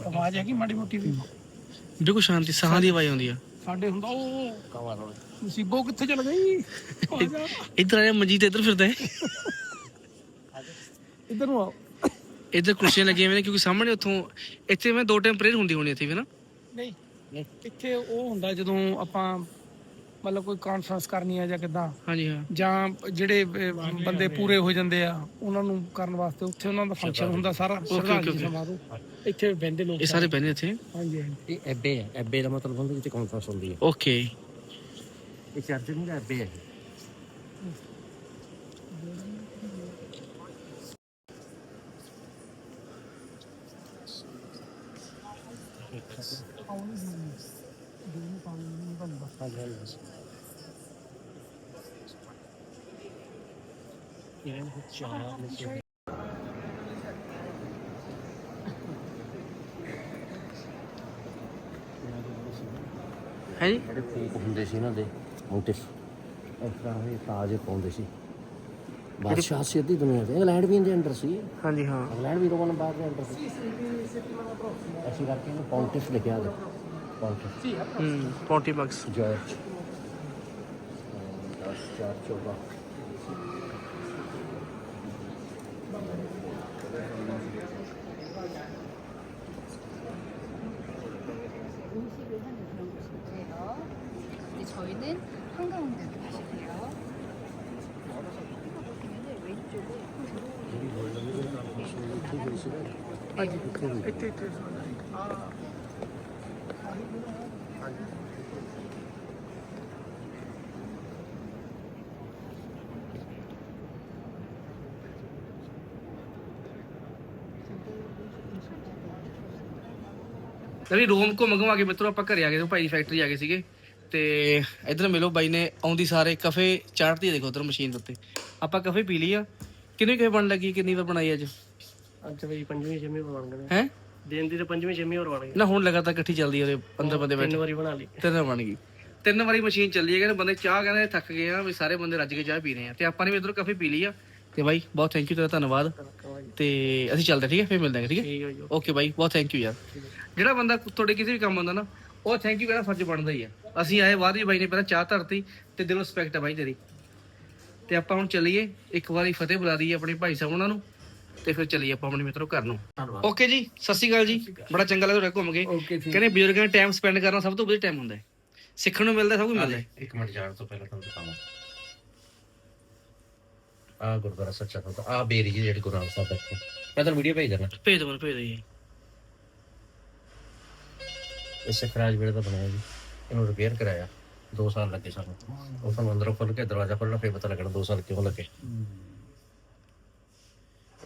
Speaker 2: ਆਵਾਜ਼ ਹੈ ਕਿ ਮਾੜੀ ਮੋਟੀ ਵੀ
Speaker 1: ਬਿਲਕੁਲ ਸ਼ਾਂਤੀ ਸਾਹਾਂ ਦੀ ਆਵਾਜ਼ ਆਉਂਦੀ ਆ
Speaker 2: ਸਾਡੇ ਹੁੰਦਾ ਉਹ
Speaker 4: ਕਮਾ ਰੋਲ
Speaker 2: ਮੁਸੀਬੋ ਕਿੱਥੇ ਚਲ ਗਈ
Speaker 1: ਇੱਧਰ ਆ ਜਾ ਮਨਜੀਤ ਇੱਧਰ ਫਿਰਦਾ ਹੈ
Speaker 2: ਇੱਧਰ ਨੂੰ ਆਓ
Speaker 1: ਇੱਧਰ ਕੁਰਸੀਆਂ ਲੱਗੀਆਂ ਹੋਈਆਂ ਨੇ ਕਿਉਂਕਿ ਸਾਹਮਣੇ ਉੱਥੋਂ ਇੱਥੇ ਮੈਂ ਦੋ ਟਾਈਮ ਪ੍ਰੇਅਰ ਹੁੰਦੀ ਹੋਣੀ ਇੱਥੇ ਵੀ ਨਾ
Speaker 2: ਨਹੀਂ ਇੱਥੇ ਉਹ ਹੁੰਦਾ ਜਦੋਂ ਆਪਾਂ ਮਤਲਬ ਕੋਈ ਕਾਨਫਰੰਸ ਕਰਨੀ ਆ ਜਾਂ ਕਿਦਾਂ?
Speaker 1: ਹਾਂਜੀ ਹਾਂ।
Speaker 2: ਜਾਂ ਜਿਹੜੇ ਅਹ, ਬੰਦੇ ਪੂਰੇ ਹੋ ਜਾਂਦੇ ਆ ਉਹਨਾਂ ਨੂੰ ਕਰਨ ਵਾਸਤੇ ਉੱਥੇ ਉਹਨਾਂ ਦਾ ਫੰਕਸ਼ਨ ਹੁੰਦਾ ਸਾਰਾ ਸ਼ਰਧਾਂਜਲੀ. ਸਮਾਰੋਹ। ਇੱਥੇ ਬਹਿੰਦੇ ਲੋਕ
Speaker 1: ਇਹ ਸਾਰੇ ਬਹਿੰਦੇ ਇੱਥੇ?
Speaker 2: ਹਾਂਜੀ ਹਾਂਜੀ।
Speaker 4: ਇਹ ਐਬੇ ਹੈ ਐਬੇ ਦਾ ਮਤਲਬ ਹੁੰਦਾ ਜਿੱਥੇ ਕਾਨਫਰੰਸ ਹੁੰਦੀ ਹੈ
Speaker 1: ਓਕੇ
Speaker 4: ਇਹ ਚਰਚ ਨਹੀਂ। ਦਾ ਐਬੇ ਹੈ ਇਹ ਚਾਹ
Speaker 1: ਹੈ ਜੀ
Speaker 4: ਜਿਹੜੇ ਫੂਕ ਹੁੰਦੇ ਸੀ ਇਹਨਾਂ ਦੇ ਮੋਟਿਵ ਇਸ ਤਰ੍ਹਾਂ ਇਹ ਤਾਜ ਪਾਉਂਦੇ ਸੀ ਬਾਦਸ਼ਾਹ ਸੀ ਅੱਧੀ ਦੁਨੀਆ ਤੇ ਇੰਗਲੈਂਡ ਵੀ ਇਹਦੇ ਅੰਡਰ ਸੀ
Speaker 1: ਹਾਂਜੀ ਹਾਂ
Speaker 4: ਇੰਗਲੈਂਡ ਵੀ ਰੋਮਨ ਬਾਦ ਦੇ ਅੰਡਰ ਸੀ ਅਸੀਂ ਕਰਕੇ ਇਹਨੂੰ ਪੌਂਟਿਫ ਲਿਖਿਆ ਗਿਆ ਪੌਂਟਿਫ
Speaker 1: ਹੂੰ ਪੌਂਟੀ ਬਕਸ
Speaker 4: ਜਾਰਜ ਚਾਰ ਚੌਦਾ
Speaker 5: 저희는 한가운데로 가실게요. 왼쪽에
Speaker 2: ਇੱਥੇ ਇੱਥੇ
Speaker 1: ਲਵੀ ਰੂਮ ਘੁੰਮ ਘੁਮਾ ਕੇ ਮਿੱਤਰੋ ਆਪਾਂ ਘਰੇ ਆ ਗਏ ਤੇ ਭਾਈ ਦੀ ਫੈਕਟਰੀ ਆ ਗਏ ਸੀਗੇ ਤੇ ਇਧਰ ਮਿਲੋ ਬਾਈ ਨੇ ਆਉਂਦੀ ਸਾਰੇ ਕਫੇ ਚਾੜਤੀ ਦੇਖੋ ਉਧਰ ਮਸ਼ੀਨ ਦੇ ਉੱਤੇ। ਆਪਾਂ ਕਫੇ ਪੀ ਲਈ ਆ। ਕਿੰਨੀ ਕਫੇ ਬਣ ਲੱਗੀ? ਕਿੰਨੀ ਵਾਰ ਬਣਾਈ ਅੱਜ?
Speaker 4: ਅੱਜ ਬਈ ਪੰਜਵੀਂ ਛੇਵੀਂ ਬਣ ਗਏ
Speaker 1: ਹੈ?
Speaker 4: ਦਿਨ ਦੀ ਤੇ ਪੰਜਵੀਂ ਛੇਵੀਂ ਹੋਰ ਬਣ ਗਈ
Speaker 1: ਨਾ ਹੁਣ ਲਗਾਤਾਰ ਇਕੱਠੀ ਚੱਲਦੀ ਆ ਉਹਦੇ ਅੰਦਰ ਬੰਦੇ ਬੈਠੇ।
Speaker 4: ਵਾਰੀ ਬਣਾ ਲਈ।
Speaker 1: ਤਿੰਨ ਬਣ ਗਈ। ਤਿੰਨ ਵਾਰੀ ਮਸ਼ੀਨ ਚੱਲੀ ਹੈ ਕਹਿੰਦੇ ਬੰਦੇ ਚਾਹ ਕਹਿੰਦੇ ਥੱਕ ਗਏ ਆ ਵੀ ਸਾਰੇ ਬੰਦੇ ਰੱਜ ਕੇ ਚਾਹ ਪੀ ਰਹੇ ਆ। ਤੇ ਆਪਾਂ ਨੇ ਵੀ ਇਧਰੋਂ ਕਾਫੀ ਪੀ ਲਈ ਆ। ਤੇ ਬਾਈ ਬਹੁਤ ਥੈਂਕ ਯੂ ਤੇਰਾ ਧੰਨਵਾਦ। ਤੇ ਅਸੀਂ ਚੱਲਦੇ ਠੀਕ ਹੈ ਫਿਰ ਮਿਲਦੇ ਹਾਂ ਠੀਕ ਹੈ ਓਕੇ। ਬਾਈ ਬਹੁਤ ਥੈਂਕ ਯੂ ਯਾਰ। ਜਿਹੜਾ ਬੰਦਾ ਤੁਹਾਡੇ ਕਿਸੇ ਵੀ ਕੰਮ ਆਉਂਦਾ ਨਾ ਉਹ ਥੈਂਕ ਯੂ ਕਹਿਣਾ ਫਰਜ਼ ਬਣਦਾ ਹੀ ਆ। ਅਸੀਂ ਆਏ ਬਾਅਦ ਵੀ ਬਾਈ ਨੇ ਪਹਿਲਾਂ ਚਾਹ ਧਰਤੀ ਤੇ ਦਿਲੋਂ ਰਿਸਪੈਕਟ ਆ ਬਾਈ ਤੇਰੀ। ਤੇ ਆਪਾਂ ਹੁਣ ਚੱਲੀਏ ਇੱਕ ਵਾਰੀ ਫਤਿਹ ਬੁਲਾ ਦਈਏ ਆਪਣੇ ਭਾਈ ਸਾਹਿਬ ਉਹਨਾਂ ਨੂੰ ਤੇ ਫਿਰ ਚੱਲੀਏ ਆਪਾਂ ਆਪਣੇ ਮਿੱਤਰੋ ਘਰ ਨੂੰ। ਓਕੇ ਜੀ ਸਤਿ ਸ਼੍ਰੀ ਅਕਾਲ ਜੀ। ਬੜਾ ਚੰਗਾ ਲੱਗਾ ਤੁਹਾਡੇ ਘੁੰਮ ਕੇ। ਕਹਿੰਦੇ ਬਜ਼ੁਰਗਾਂ ਨਾਲ ਟਾਈਮ ਸਪੈਂਡ ਕਰਨਾ ਸਭ ਤੋਂ ਵਧੀਆ ਟਾਈਮ ਹੁੰਦਾ ਹੈ। ਸਿੱਖਣ ਨੂੰ ਮਿਲਦਾ ਸਭ ਕੁਝ ਮਿਲਦਾ ਹੈ।
Speaker 4: ਇੱਕ ਮਿੰਟ ਜਾਣ ਤੋਂ ਪਹਿਲਾਂ ਤੁਹਾਨੂੰ ਦਿਖਾਵਾਂ। ਆ ਗੁਰਦੁਆਰਾ ਸੱਚਾ ਸੌਦਾ ਆ ਬੇਰੀ ਜਿਹੜੀ ਗੁਰੂ ਨਾਨਕ ਸਾਹਿਬ ਬੈਠੇ। ਮੈਂ ਤੁਹਾਨੂੰ ਵੀਡੀਓ ਭੇਜ ਦੇਣਾ
Speaker 1: ਭੇਜ ਦੋ ਮੈਨੂੰ ਭੇਜ ਦਿਓ ਜੀ
Speaker 4: ਇਹ ਸਖਰਾਜ ਵੇਲੇ ਦਾ ਬਣਾਇਆ ਜੀ। ਇਹਨੂੰ ਰਿਪੇਅਰ ਕਰਾਇਆ। 2 ਸਾਲ ਲੱਗੇ ਸਾਨੂੰ। ਉਹ ਸਾਨੂੰ ਅੰਦਰੋਂ ਖੋਲ ਕੇ ਦਰਵਾਜ਼ਾ ਖੋਲਣਾ ਫੇਰ ਪਤਾ ਲੱਗਣਾ 2 ਸਾਲ ਕਿਉਂ ਲੱਗੇ।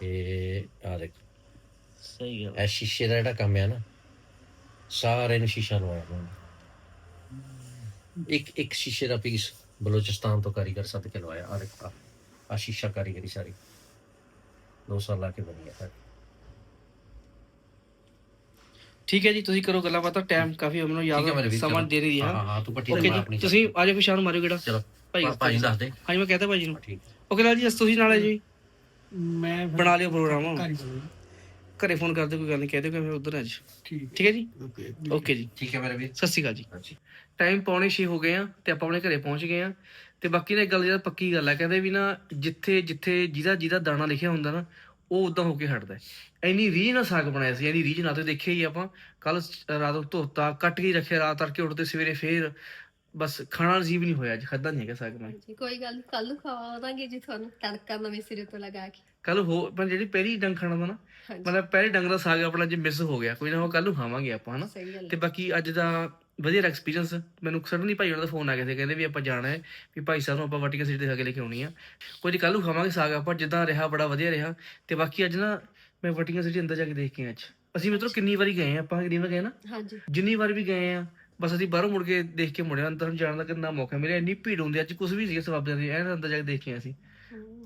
Speaker 4: ਇਹ ਆ ਦੇਖ।
Speaker 1: ਸਹੀ ਗੱਲ
Speaker 4: ਇਹ ਸ਼ੀਸ਼ੇ ਦਾ ਜਿਹੜਾ ਕੰਮ ਹੈ ਨਾ ਸਾਰੇ ਨੂੰ ਸ਼ੀਸ਼ਾ ਲਵਾਇਆ ਉਹਨਾਂ ਇੱਕ ਇੱਕ ਸ਼ੀਸ਼ੇ ਦਾ ਪੀਸ ਬਲੋਚਿਸਤਾਨ ਤੋਂ ਕਾਰੀਗਰ ਸੱਦ ਕੇ ਲਵਾਇਆ। ਆ ਦੇਖ ਆ ਸ਼ੀਸ਼ਾ ਕਾਰੀਗਰੀ ਸਾਰੀ। 2 ਸਾਲ ਲਾ ਕੇ ਬਣੀ ਹੈ
Speaker 1: ਠੀਕ ਹੈ ਜੀ ਤੁਸੀਂ ਕਰੋ ਗੱਲਾਂ ਬਾਤਾਂ ਟਾਈਮ ਕਾਫੀ ਮੈਨੂੰ
Speaker 4: ਠੀਕ ਹੈ
Speaker 1: ਯਾਦ ਸਮਾਂ
Speaker 4: ਚਲੋ।
Speaker 1: ਦੇ ਰਹੀ
Speaker 4: ਹਾਂ।
Speaker 1: ਹੈ
Speaker 4: ਹਾਂ ਤੂੰ ਪੱਟੀ
Speaker 1: ਓਕੇ
Speaker 4: ਆਪਣੀ
Speaker 1: ਜੀ ਤੁਸੀਂ ਆਜੋ ਫਿਰ ਸ਼ਾਮ ਨੂੰ ਮਾਰਿਓ ਕਿਹੜਾ
Speaker 4: ਚਲੋ
Speaker 1: ਭਾਈ
Speaker 4: ਭਾਜੀ ਦੱਸ ਦੇ।
Speaker 1: ਹਾਂਜੀ ਮੈਂ ਕਹਤਾ ਭਾਜੀ ਨੂੰ।
Speaker 4: ਠੀਕ।
Speaker 1: ਓਕੇ ਲਾਲ ਜੀ ਤੁਸੀਂ ਨਾਲ ਹੈ ਜੀ।
Speaker 2: ਮੈਂ ਫਿਰ
Speaker 1: ਬਣਾ ਲਿਓ ਪ੍ਰੋਗਰਾਮ।
Speaker 2: ਘਰ ਹੀ ਜਾਊਂਗਾ।
Speaker 1: ਘਰੇ ਫੋਨ ਕਰ ਦਿਓ ਕੋਈ ਗੱਲ ਨਹੀਂ ਕਹਿ ਦਿਓ ਕਿ ਮੈਂ ਉਧਰ ਅੱਜ
Speaker 2: ਠੀਕ।
Speaker 1: ਠੀਕ ਹੈ ਜੀ?
Speaker 2: ਓਕੇ
Speaker 1: ਓਕੇ ਜੀ।
Speaker 4: ਠੀਕ ਹੈ ਮੇਰੇ ਵੀਰ।
Speaker 1: ਸਤਿ ਸ਼੍ਰੀ ਅਕਾਲ ਜੀ।
Speaker 4: ਹਾਂਜੀ।
Speaker 1: ਟਾਈਮ ਪੌਣੇ 6 ਹੋ ਗਏ ਆ ਤੇ ਆਪਾਂ ਆਪਣੇ ਘਰੇ ਪਹੁੰਚ ਗਏ ਆ। ਤੇ ਬਾਕੀ ਨੇ ਗੱਲ ਜਿਹੜਾ ਪੱਕੀ ਗੱਲ ਆ ਕਹਿੰਦੇ ਵੀ ਨਾ ਜਿੱਥੇ ਜਿੱਥੇ ਜਿਹਦਾ ਜਿਹਦਾ ਦਾਣਾ ਲਿਖਿਆ ਹੁੰਦਾ ਨਾ ਉਹ ਉਦਾਂ ਹੋ ਕੇ ਹਟਦਾ। ਇੰਨੀ ਰੀਝ ਨਾਲ ਸਾਗ ਬਣਾਇਆ ਸੀ ਇੰਨੀ ਰੀਝ ਨਾਲ। ਤੇ ਦੇਖਿਆ ਹੀ ਆਪਾਂ ਕੱਲ ਰਾਤ ਨੂੰ ਧੋਤਾ ਕੱਟ ਕੇ ਰੱਖਿਆ ਰਾਤ ਤੜਕੇ ਉੱਠਦੇ ਸਵੇਰੇ ਫੇਰ ਬਸ ਖਾਣਾ ਨਸੀਬ ਨਹੀਂ ਹੋਇਆ ਅੱਜ ਖਾਦਾ ਨਹੀਂ ਹੈਗਾ ਸਾਗ ਮੈਂ
Speaker 3: ਹਾਂਜੀ ਕੋਈ ਗੱਲ ਕੱਲ ਨੂੰ ਖਵਾਵਾਂਗੇ ਜੀ ਤੁਹਾਨੂੰ ਤੜਕਾ ਨਵੇਂ ਸਿਰੇ ਤੋਂ ਲਗਾ ਕੇ।
Speaker 1: ਕੱਲ ਹੋ ਪਰ ਜਿਹੜੀ ਪਹਿਲੀ ਡੰਗ ਖਾਣਾ ਦਾ ਨਾ ਮਤਲਬ ਪਹਿਲੇ ਡੰਗ ਦਾ ਸਾਗ ਆਪਣਾ ਜੇ ਮਿਸ ਹੋ ਗਿਆ ਕੋਈ ਨਾ ਉਹ ਕੱਲ ਨੂੰ ਖਾਵਾਂਗੇ ਆਪਾਂ ਹਨਾ। ਤੇ ਬਾਕੀ ਅੱਜ ਦਾ ਵਧੀਆ ਐਕਸਪੀਰੀਅੰਸ ਮੈਨੂੰ ਸਡਨਲੀ ਭਾਈ ਉਹਨਾਂ ਦਾ ਫੋਨ ਆ ਗਿਆ ਸੀ। ਕਹਿੰਦੇ ਵੀ ਆਪਾਂ ਜਾਣਾ ਹੈ ਵੀ ਭਾਈ ਸਾਹਿਬ ਨੂੰ ਆਪਾਂ ਵਟੀਕਾ ਸਿਟੀ ਦੇ ਕੇ ਲੈ ਕੇ ਆਉਣੀ ਆ। ਕੋਈ ਕੱਲ ਨੂੰ ਖਾਵਾਂਗੇ ਸਾਗ ਆਪਾਂ ਜਿੱਦਾਂ ਰਿਹਾ ਬੜਾ ਵਧੀਆ ਰਿਹਾ। ਤੇ ਬਾਕੀ ਅੱਜ ਨਾ ਮੈਂ ਵਟੀਕਾ ਸਿਟੀ ਅੰਦਰ ਜਾ ਕੇ ਦੇਖ ਕੇ ਆਇਆ ਅੱਜ। ਅਸੀਂ ਮਿੱਤਰੋ ਕਿੰਨੀ ਵਾਰੀ ਗਏ ਆ ਆਪਾਂ ਕਿੰਨੀ ਵਾਰ ਗਏ ਨਾ?
Speaker 3: ਹਾਂਜੀ।
Speaker 1: ਜਿੰਨੀ ਵਾਰ ਵੀ ਗਏ ਆ ਬਸ ਅਸੀਂ ਬਾਹਰੋਂ ਮੁੜ ਕੇ ਦੇਖ ਕੇ ਮੁੜਿਆ। ਅੰਦਰ ਨੂੰ ਜਾਣ ਦਾ ਕਿੰਨਾ ਮੌਕਾ ਮਿਲਿਆ। ਇੰਨੀ ਭੀੜ ਹੁੰਦੀ ਅੱਜ ਕੁਝ ਵੀ ਸੀ ਸਵਾਬਿਆਂ ਦੀ ਐਨ ਅੰਦਰ ਜਾ ਕੇ ਦੇਖ ਕੇ ਅਸੀਂ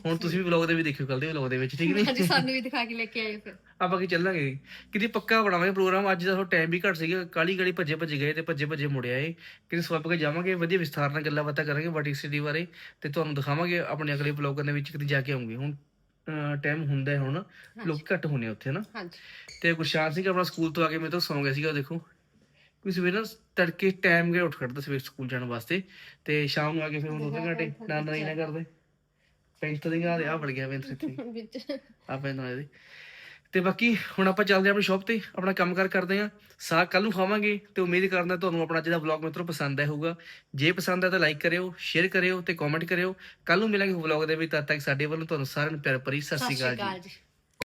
Speaker 1: ਹੁਣ ਤੁਸੀਂ ਵੀ ਵਲੌਗ ਦੇ ਵੀ ਦੇਖਿਓ ਕੱਲ ਦੇ ਵਲੌਗ ਦੇ ਵਿੱਚ ਠੀਕ ਨਹੀਂ
Speaker 3: ਹਾਂਜੀ ਸਾਨੂੰ ਵੀ ਦਿਖਾ ਕੇ ਲੈ ਕੇ ਆਏ ਫਿਰ।
Speaker 1: ਆਪਾਂ ਕੀ ਚੱਲਾਂਗੇ? ਕਿਤੇ ਪੱਕਾ ਬਣਾਵਾਂਗੇ ਪ੍ਰੋਗਰਾਮ ਅੱਜ ਦਾ ਟਾਈਮ ਵੀ ਘੱਟ ਸੀਗਾ ਕਾਲੀ ਕਾਲੀ ਭੱਜੇ ਭੱਜੇ ਗਏ ਤੇ ਭੱਜੇ ਭੱਜੇ ਮੁੜਿਆ ਏ ਕਿਤੇ ਸਵਾਪ ਕੇ ਜਾਵਾਂਗੇ ਵਧੀਆ ਵਿਸਥਾਰ ਨਾਲ ਗੱਲਾਂ ਬਾਤਾਂ ਕਰਾਂਗੇ ਵਾਟਿਕ ਸਿਟੀ ਬਾਰੇ ਤੇ ਤੁਹਾਨੂੰ ਦਿਖਾਵਾਂਗੇ ਆਪਣੇ ਅਗਲੇ ਵਲੌਗਾਂ ਦੇ ਵਿੱਚ ਕਿਤੇ ਜਾ ਕੇ ਆਉਂਗੇ। ਹੁਣ ਟਾਈਮ ਹੁੰਦਾ ਹੈ ਹੁਣ ਲੋਕ ਘੱਟ ਹੋਣੇ ਉੱਥੇ ਨਾ।
Speaker 3: ਹਾਂਜੀ।
Speaker 1: ਤੇ ਗੁਰਸ਼ਾਨ ਸਿੰਘ ਆਪਣਾ ਸਕੂਲ ਤੋਂ ਆ ਕੇ ਮੇਰੇ ਤੋਂ ਸੌਂ ਗਿਆ ਸੀਗਾ ਉਹ ਦੇਖੋ। ਕੋਈ ਸਵੇਰ ਨਾ ਤੜਕੇ ਟਾਈਮ ਗਿਆ ਉੱਠ ਖੜਦਾ ਸਵੇਰ ਸਕੂਲ ਜਾਣ ਵਾਸਤੇ ਤੇ ਸ਼ਾਮ ਨੂੰ ਆ ਕੇ ਫਿਰ ਹੁਣ ਦੋ ਘੰਟੇ ਨਾ ਨਾ ਹੀ ਨਾ। ਕਰਦੇ। ਪੈਂਟ ਦੀ ਗਾ ਆ ਬੜ ਗਿਆ ਪੈਂਟ ਇੱਥੇ। <laughs>
Speaker 3: ਵਿੱਚ।
Speaker 1: ਆ ਪੈਂਦਾ ਇਹਦੇ। ਤੇ ਬਾਕੀ ਹੁਣ ਆਪਾਂ ਚੱਲਦੇ ਹਾਂ ਆਪਣੀ ਸ਼ਾਪ ਤੇ ਆਪਣਾ ਕੰਮਕਾਰ ਕਰਦੇ ਹਾਂ। ਸਾਗ ਕੱਲ ਨੂੰ ਖਾਵਾਂਗੇ ਤੇ ਉਮੀਦ ਕਰਦਾ ਤੁਹਾਨੂੰ ਆਪਣਾ ਅੱਜ ਦਾ ਵਲੌਗ ਮਿੱਤਰੋ ਪਸੰਦ ਆਇਆ ਹੋਊਗਾ। ਜੇ ਪਸੰਦ ਆਇਆ ਤਾਂ ਲਾਈਕ ਕਰਿਓ ਸ਼ੇਅਰ ਕਰਿਓ ਤੇ ਕਮੈਂਟ ਕਰਿਓ। ਕੱਲ ਨੂੰ ਮਿਲਾਂਗੇ ਵਲੌਗ ਦੇ ਵਿੱਚ ਤਦ ਤੱਕ ਸਾਡੇ ਵੱਲੋਂ ਤੁਹਾਨੂੰ ਸਾਰਿਆਂ ਨੂੰ ਪਿਆਰ ਭਰੀ ਸਤਿ ਸ਼੍ਰੀ
Speaker 3: ਅਕਾਲ ਜੀ।